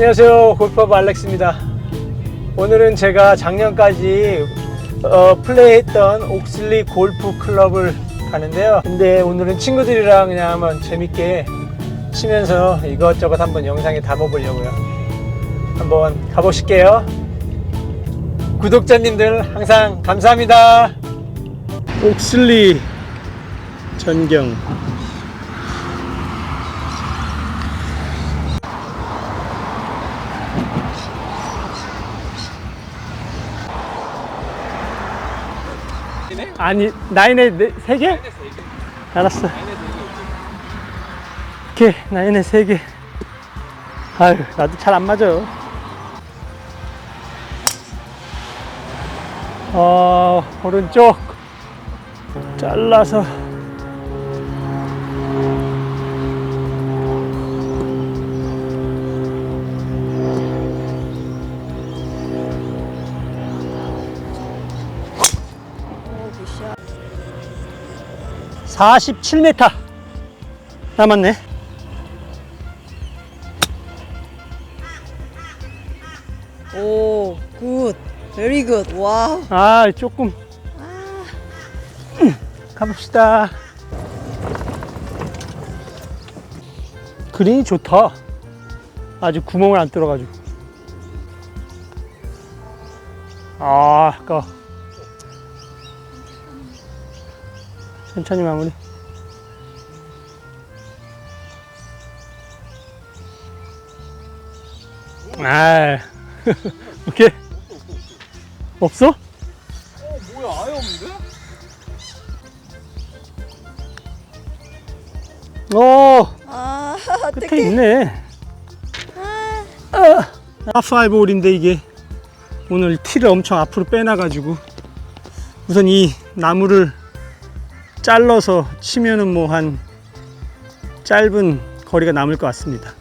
안녕하세요. 골퍼브 알렉스입니다. 오늘은 제가 작년까지 어, 플레이했던 옥슬리 골프 클럽을 가는데요. 근데 오늘은 친구들이랑 그냥 한번 재밌게 치면서 이것저것 한번 영상에 담아 보려고요. 한번 가보실게요. 구독자님들 항상 감사합니다. 옥슬리 전경 아니 나인에 네, 세 개? 알았어. 오케이 나인에 세 개. 아유 나도 잘 안 맞아. 어 오른쪽 잘라서. 47m 남았네. 오, 굿. 베리 굿. 와우. 아 조금 음, 가봅시다. 그린이 좋다. 아직 구멍을 안 뚫어가지고. 아, 아까 천천히 마무리. 아, 오케이. 없어? 뭐야 아예 없는데? 어, 아, 끝에 어떡해. 있네. 하프아이브 홀인데 이게 오늘 티를 엄청 앞으로 빼놔가지고 우선 이 나무를 잘라서 치면은 뭐 한 짧은 거리가 남을 것 같습니다.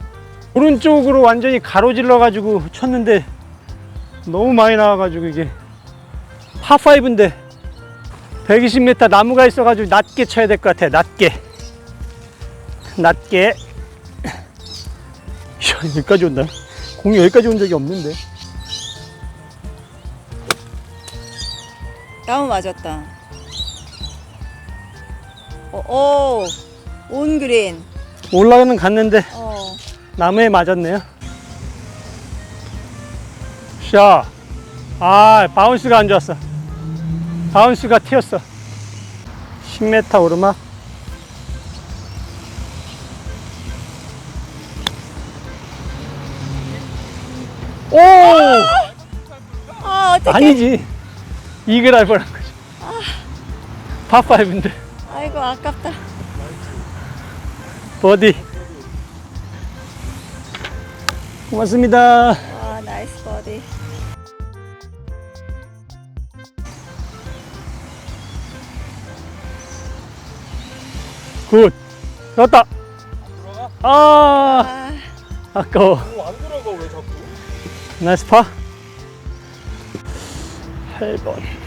오른쪽으로 완전히 가로질러 가지고 쳤는데 너무 많이 나와 가지고 이게 파5인데 120m 나무가 있어 가지고 낮게 쳐야 될 것 같아. 낮게. 낮게. 여기까지 온다. 공이 여기까지 온 적이 없는데. 나무 맞았다. 오, 오. 온 그린. 올라가는 갔는데 어. 나무에 맞았네요. 샤. 아, 바운스가 안 좋았어. 바운스가 튀었어. 10m 오르막. 오! 아. 아니지. 이글 할 뻔한 거지. 파5인데. 아이고, 아깝다. 버디. 고맙습니다. 와, 나이스 버디. 굿. 좋았다. 아, 아, 아까워. 뭐안 들어가 왜 자꾸? 나이스 파. 8번.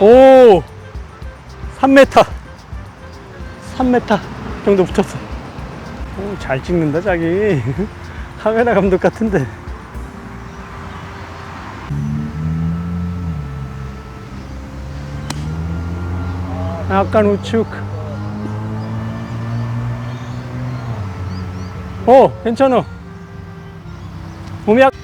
오! 3m. 3m 정도 붙었어. 오, 잘 찍는다, 자기. 카메라 감독 같은데. 약간 우측. 오, 괜찮아. 몸이 약.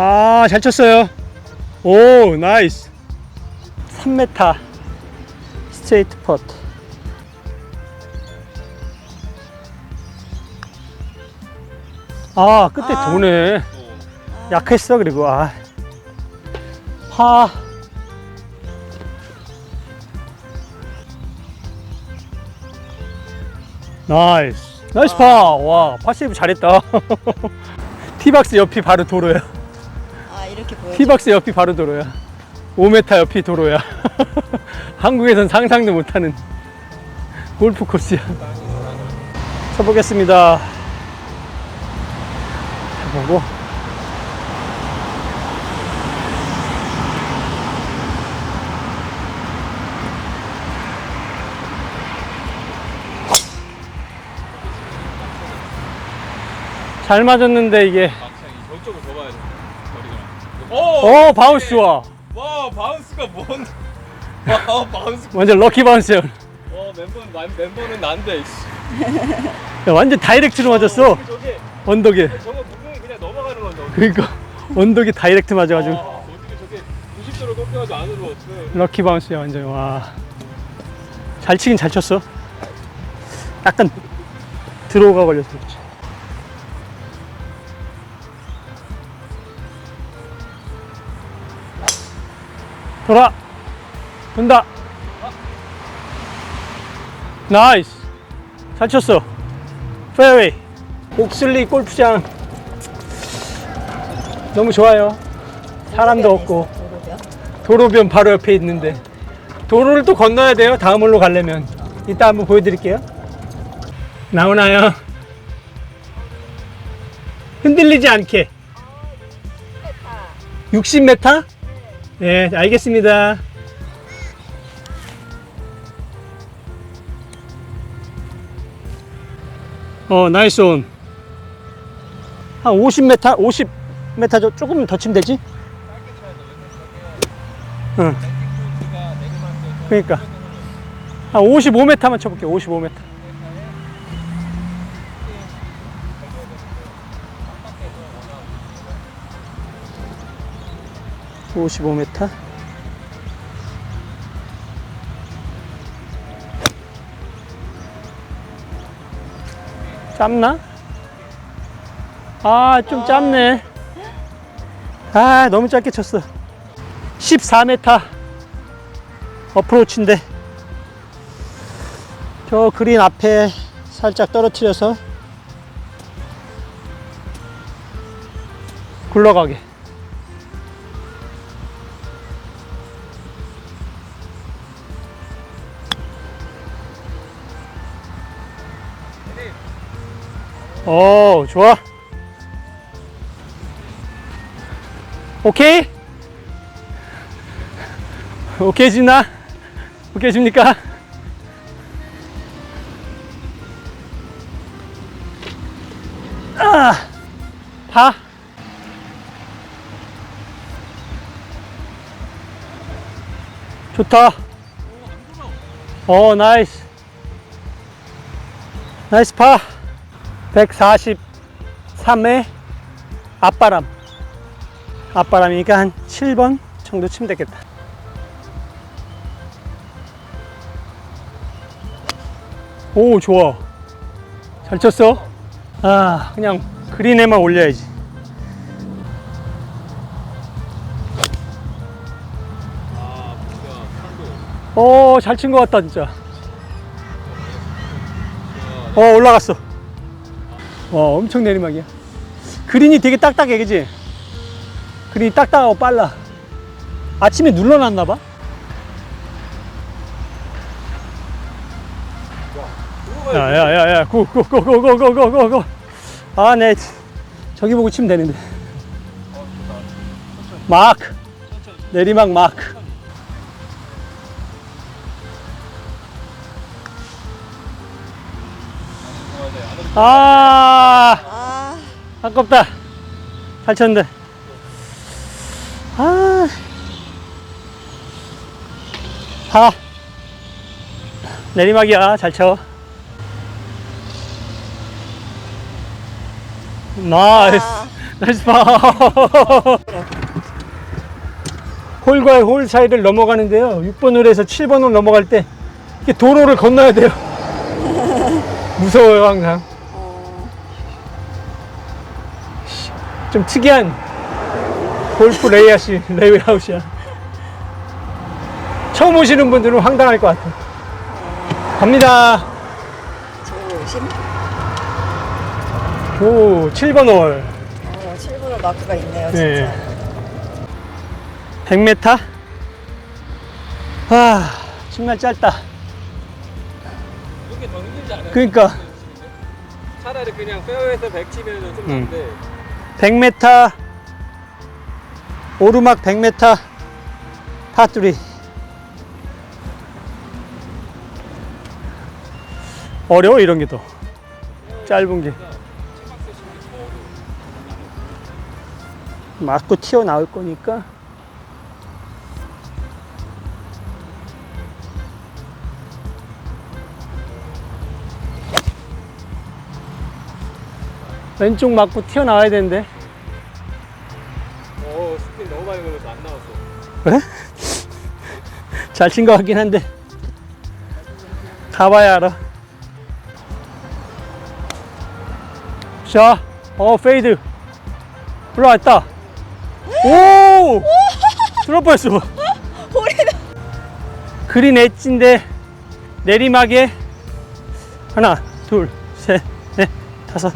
아, 잘 쳤어요. 오, 나이스. 3m 스트레이트 퍼트. 아, 끝에 아. 도네. 약했어, 그리고. 아. 파. 나이스. 나이스 파. 와, 파세이브 잘했다. 티박스 옆이 바로 도로야. 아, 이렇게 보여. 티박스 옆이 바로 도로야. 5m 옆이 도로야. 한국에선 상상도 못하는 골프 코스야. 쳐보겠습니다. 보고. 잘 맞았는데 이게 오! 어 바운스 좋아 와 바운스가 뭔? 와 바운스. 완전 럭키 바운스야 어 멤버는 난 멤버는 난데. 씨. 야, 완전 다이렉트로 맞았어 저기 저기 언덕에 저거 무공이 그냥 넘어가는 건데. 어떻게. 그러니까 언덕에 다이렉트 맞아가지고 아, 어떻게 저게 90도로 꺾여가지고 안으로 어떻게? 럭키 바운스야 완전 와 잘 치긴 잘 쳤어 약간 드로우가 걸려서 돌아. 돈다. 나이스. 잘 쳤어. 페어웨이. 옥슬리 골프장. 너무 좋아요. 사람도 없고. 도로변. 바로 옆에 있는데. 도로를 또 건너야 돼요. 다음 홀로 가려면. 이따 한번 보여드릴게요. 나오나요? 흔들리지 않게. 60m? 네 알겠습니다 어 나이스 온 한 50m? 50m 저 조금 더 치면 되지? 응 그러니까 한 55m만 쳐볼게 55m 55m 짧나? 아 좀 짧네. 아 너무 짧게 쳤어. 14m 어프로치인데. 저 그린 앞에 살짝 떨어뜨려서 굴러가게 오 좋아 오케이 오케이 진나 오케이 줍니까 아, 파. 좋다. 어, 나이스. 나이스 파. 143에 앞바람. 앞바람이니까 한 7번 정도 치면 되겠다. 오, 좋아. 잘 쳤어. 아, 그냥 그린에만 올려야지. 오, 잘 친 것 같다, 진짜. 어, 올라갔어. 와, 엄청 내리막이야. 그린이 되게 딱딱해, 그지? 그린이 딱딱하고 빨라. 아침에 눌러놨나봐? 야, 야, 야, 야, 고, 고, 고, 고, 고, 고, 고, 고, 고. 아, 네. 저기 보고 치면 되는데. 마크. 내리막 마크. 아, 아, 아깝다. 잘 쳤는데. 아. 파. 내리막이야. 잘 쳐. 나이스. 아. 나이스 파. 홀과 홀 사이를 넘어가는데요. 6번 홀에서 7번 홀 넘어갈 때 이렇게 도로를 건너야 돼요. 무서워요, 항상. 좀 특이한 골프 레이아웃이, 레이아웃이야. 처음 오시는 분들은 황당할 것 같아. 갑니다. 조심. 오, 7번 홀. 어, 7분의 마크가 있네요, 네. 진짜. 100m? 아, 정말 짧다. 이게 더 힘들지 않아요? 그러니까. 차라리 그냥 페어에서 100 치면 좀 음. 난데 100m, 오르막 100m, 파투리. 어려워, 이런 게 더. 짧은 게. 맞고 튀어나올 거니까. 왼쪽 맞고 튀어나와야 되는데. 어, 스핀 너무 많이 걸려서 안 나왔어. 그래? 잘 친 것 같긴 한데. 가봐야 알아. 자, 어, 페이드. 올라왔다. 오! 들어갈 뻔했어. 그린 엣지인데 내리막에 하나, 둘, 셋, 넷, 다섯.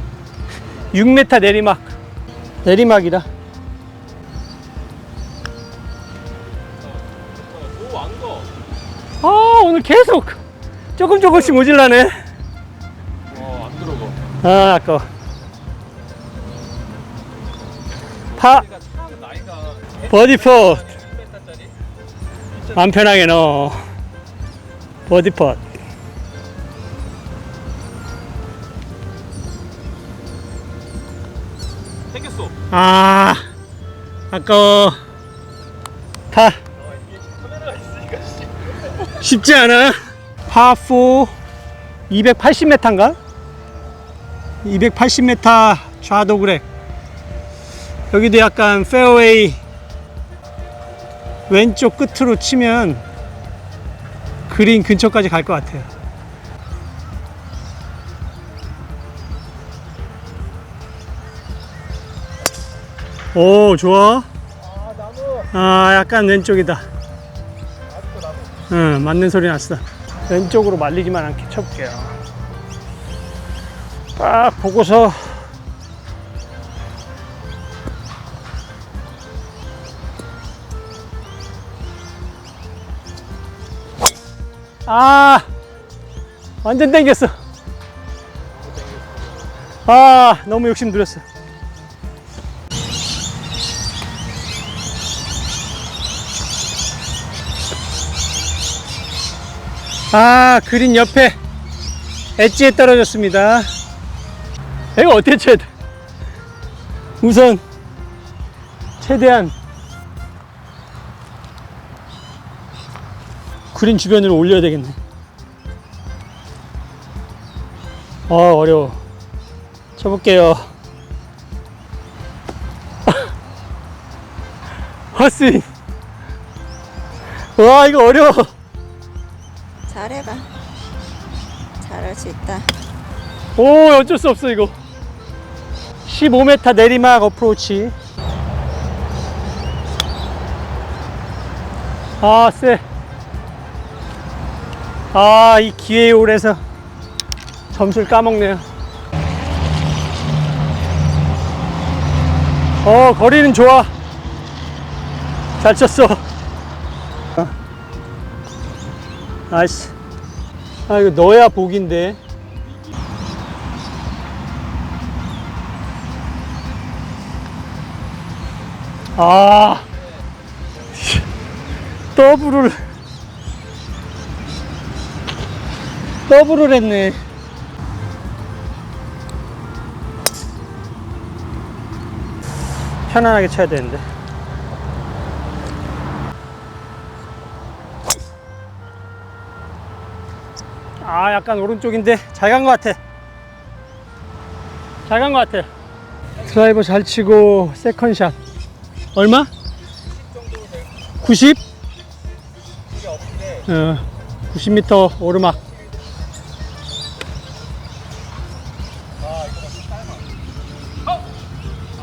6m 내리막. 안 거. 아, 오늘 계속 조금 조금씩 모질라네. 어, 안 들어가. 아, 아까워. 파, 참 나이가 버디 포. 10m짜리? 맘 편하게 넣어. 버디 펫. 아, 아까워. 파. 쉽지 않아. 파4 280m인가? 280m 좌도 그렉. 여기도 약간 페어웨이 왼쪽 끝으로 치면 그린 근처까지 갈 것 같아요. 오, 좋아. 아, 나무. 아, 약간 왼쪽이다. 응, 맞는 소리 났어. 왼쪽으로 말리지만 않게 쳐볼게요. 딱 보고서 아 완전 땡겼어. 아 너무 욕심 부렸어. 아 그린 옆에 엣지에 떨어졌습니다. 이거 어떻게 쳐야 돼? 우선 최대한 그린 주변으로 올려야 되겠네. 어 어려워. 쳐볼게요. 헛스윙. 와 이거 어려워 잘해봐. 잘할 수 있다. 오 어쩔 수 없어 이거. 15m 내리막 어프로치. 아쎄아이 기회에 오래서 점수를 까먹네요. 어 거리는 좋아. 잘 쳤어 나이스. 아 이거 넣어야 복인데. 아. 더블을. 더블을 했네. 편안하게 쳐야 되는데 아 약간 오른쪽인데 잘 간 것 같아. 잘 간 것 같아. 드라이버 잘 치고 세컨샷. 얼마? 90? 어, 90m 오르막.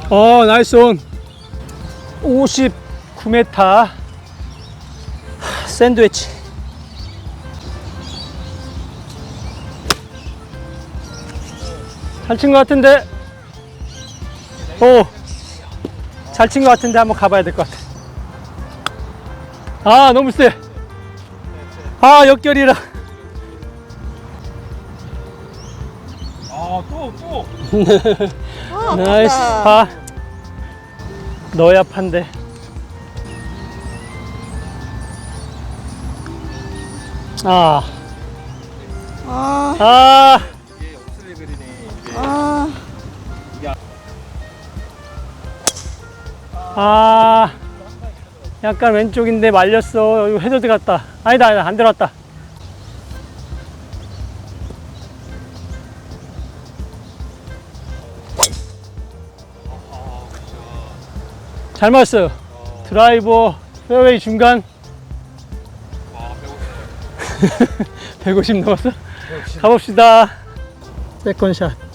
어 나이스 온. 59m 샌드위치 잘 친 것 같은데? 오잘 친 것 같은데 한번 가봐야 될 것 같아. 아 너무 세. 아 역결이라. 아또 또. 아, 나이스. 파 넣어야 판데 아, 아, 아, 아, 아, 약간 왼쪽인데 말렸어. 이거 헤더 들어갔다. 아니다, 아니다, 안 들어갔다. 잘 맞았어요. 드라이버, 페어웨이 중간 와 배고프네. 150 넘었어? 가봅시다. 세컨샷.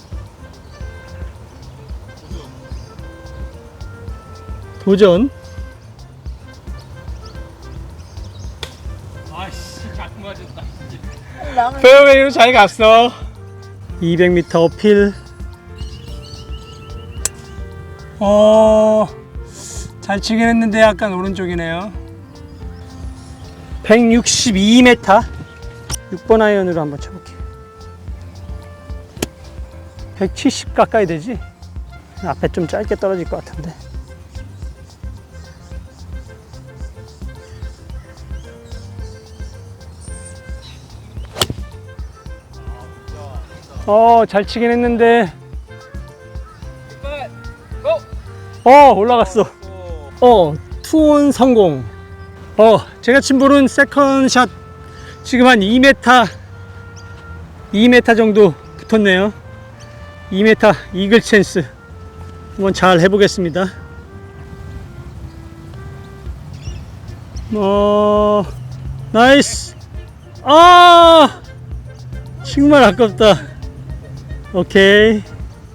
도전. 아씨 자꾸 맞았다. 페어웨이로 잘 갔어. 200m 어필. 어, 잘 치긴 했는데 약간 오른쪽이네요. 162m. 6번 아이언으로 한번 쳐볼게요. 170 가까이 되지? 앞에 좀 짧게 떨어질 것 같은데. 어, 잘 치긴 했는데. 고. 어, 올라갔어. 오. 어, 투온 성공. 어, 제가 친 볼은 세컨샷 지금 한 2m, 2m 정도 붙었네요. 2m 이글 찬스. 한번 잘 해보겠습니다. 어, 나이스. 아, 정말 아깝다. 오케이,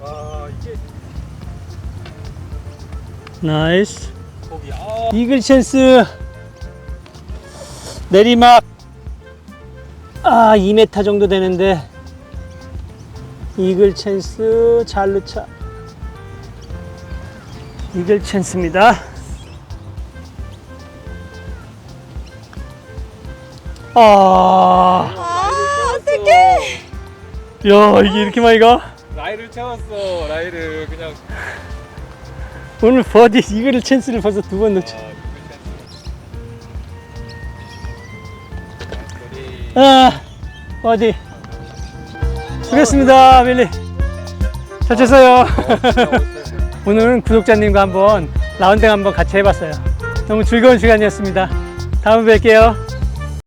아 이게 나이스. 거기 아. 이글 찬스 내리막. 아 2m 정도 되는데. 이글 찬스 잘 넣자 이글 찬스입니다. 아. 야 이게 이렇게 많이 가? 라이를 채웠어 라이를 그냥. 오늘 버디 이글 찬스를 벌써 두번 넣죠. 아 아, 어디? 수고했습니다, 밀리. 잘 쳤어요. 오늘은 구독자님과 한번 라운딩 한번 같이 해봤어요. 너무 즐거운 시간이었습니다. 다음에 뵐게요.